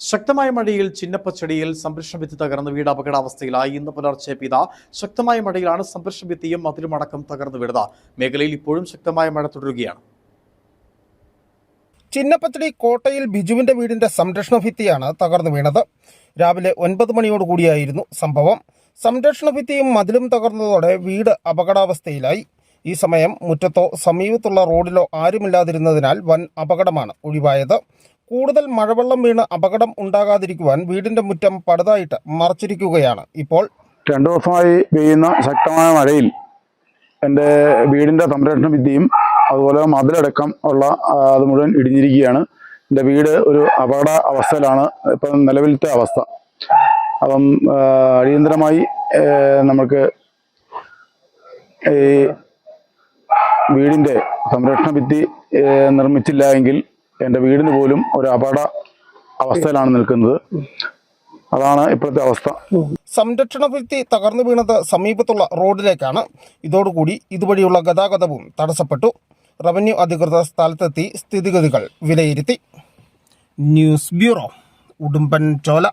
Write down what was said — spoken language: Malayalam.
ശക്തമായ മഴയിൽ ചിന്നപ്പച്ചടിയിൽ സംരക്ഷണ ഭിത്തി തകർന്ന് വീട് അപകടാവസ്ഥയിലായി. ഇന്ന് പുലർച്ചെ പെയ്ത ശക്തമായ മഴയിലാണ് സംരക്ഷണ ഭിത്തിയും മതിലുമടക്കം തകർന്നു വീണത്. മേഖലയിൽ ഇപ്പോഴും ശക്തമായ മഴ തുടരുകയാണ്. ചിന്നപ്പച്ചടി കോട്ടയിൽ ബിജുവിന്റെ വീടിന്റെ സംരക്ഷണ ഭിത്തിയാണ് തകർന്നു വീണത്. രാവിലെ ഒൻപത് മണിയോടുകൂടിയായിരുന്നു സംഭവം. സംരക്ഷണ ഭിത്തിയും മതിലും തകർന്നതോടെ വീട് അപകടാവസ്ഥയിലായി. ഈ സമയം മുറ്റത്തോ സമീപത്തുള്ള റോഡിലോ ആരുമില്ലാതിരുന്നതിനാൽ വൻ അപകടമാണ് ഒഴിവായത്. കൂടുതൽ മഴവെള്ളം വീണ് അപകടം ഉണ്ടാകാതിരിക്കുവാൻ വീടിന്റെ മുറ്റം പടുതായിട്ട് മറച്ചിരിക്കുകയാണ്. ഇപ്പോൾ രണ്ടു ദിവസമായി പെയ്യുന്ന ശക്തമായ മഴയിൽ എന്റെ വീടിന്റെ സംരക്ഷണ ഭിത്തിയും അതുപോലെ മതിലടക്കം ഉള്ള അത് മുഴുവൻ ഇടിഞ്ഞിരിക്കുകയാണ്. എന്റെ വീട് ഒരു അപകട അവസ്ഥയിലാണ്. ഇപ്പം നിലവിലത്തെ അവസ്ഥ. അപ്പം അടിയന്തരമായി നമുക്ക് ഈ വീടിന്റെ സംരക്ഷണ ഭിത്തി നിർമ്മിച്ചില്ല എങ്കിൽ എന്റെ വീടിന് പോലും ഒരു അപകട അവസ്ഥയിലാണ് നിൽക്കുന്നത്. അതാണ് ഇപ്പോഴത്തെ അവസ്ഥ. സംരക്ഷണ ഭിത്തി തകർന്നു വീണത് സമീപത്തുള്ള റോഡിലേക്കാണ്. ഇതോടുകൂടി ഇതുവഴിയുള്ള ഗതാഗതവും തടസ്സപ്പെട്ടു. റവന്യൂ അധികൃതർ സ്ഥലത്തെത്തി സ്ഥിതിഗതികൾ വിലയിരുത്തി. News bureau Udumbanchola.